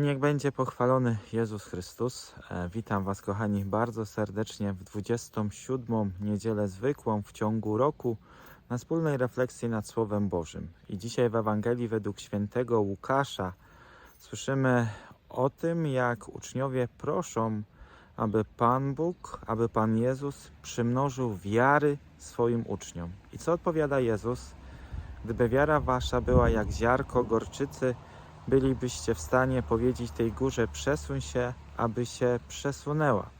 niech będzie pochwalony Jezus Chrystus. E, Witam Was, kochani, bardzo serdecznie w 27. niedzielę zwykłą w ciągu roku na wspólnej refleksji nad Słowem Bożym. I dzisiaj w Ewangelii według świętego Łukasza słyszymy o tym, jak uczniowie proszą, aby Pan Bóg, aby Pan Jezus przymnożył wiary swoim uczniom. I co odpowiada Jezus? Gdyby wiara wasza była jak ziarko gorczycy, bylibyście w stanie powiedzieć tej górze przesuń się, aby się przesunęła.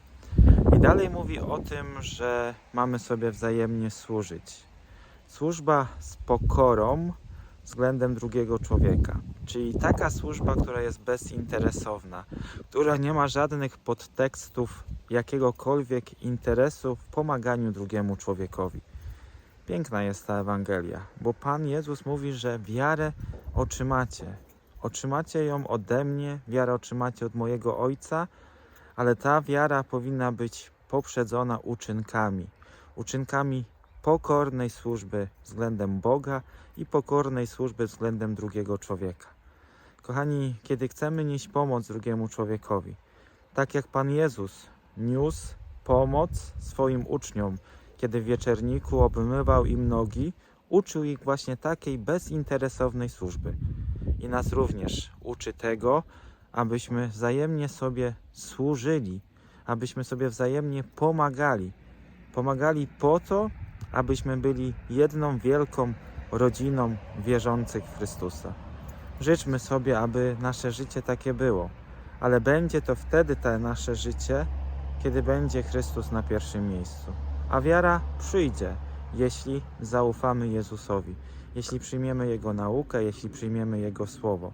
I dalej mówi o tym, że mamy sobie wzajemnie służyć. Służba z pokorą względem drugiego człowieka, czyli taka służba, która jest bezinteresowna, która nie ma żadnych podtekstów jakiegokolwiek interesu w pomaganiu drugiemu człowiekowi. Piękna jest ta Ewangelia, bo Pan Jezus mówi, że wiarę otrzymacie. Otrzymacie ją ode mnie, wiarę otrzymacie od mojego Ojca, ale ta wiara powinna być poprzedzona uczynkami. Uczynkami pokornej służby względem Boga i pokornej służby względem drugiego człowieka. Kochani, kiedy chcemy nieść pomoc drugiemu człowiekowi, tak jak Pan Jezus niósł pomoc swoim uczniom, kiedy w wieczerniku obmywał im nogi, uczył ich właśnie takiej bezinteresownej służby. I nas również uczy tego, abyśmy wzajemnie sobie służyli, abyśmy sobie wzajemnie pomagali. Pomagali po to, abyśmy byli jedną wielką rodziną wierzących w Chrystusa. Życzmy sobie, aby nasze życie takie było, ale będzie to wtedy te nasze życie, kiedy będzie Chrystus na pierwszym miejscu. A wiara przyjdzie, jeśli zaufamy Jezusowi, jeśli przyjmiemy Jego naukę, jeśli przyjmiemy Jego słowo.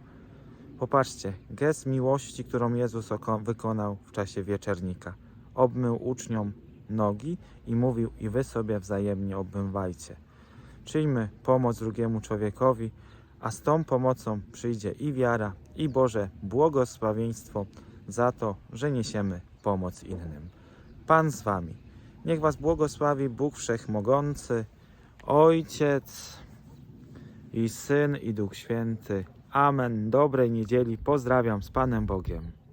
Popatrzcie, gest miłości, którą Jezus wykonał w czasie wieczernika. Obmył uczniom nogi i mówił: I wy sobie wzajemnie obmywajcie. Czyjmy pomoc drugiemu człowiekowi, a z tą pomocą przyjdzie i wiara, i Boże błogosławieństwo za to, że niesiemy pomoc innym. Pan z wami. Niech was błogosławi Bóg Wszechmogący, Ojciec i Syn i Duch Święty. Amen. Dobrej niedzieli. Pozdrawiam z Panem Bogiem.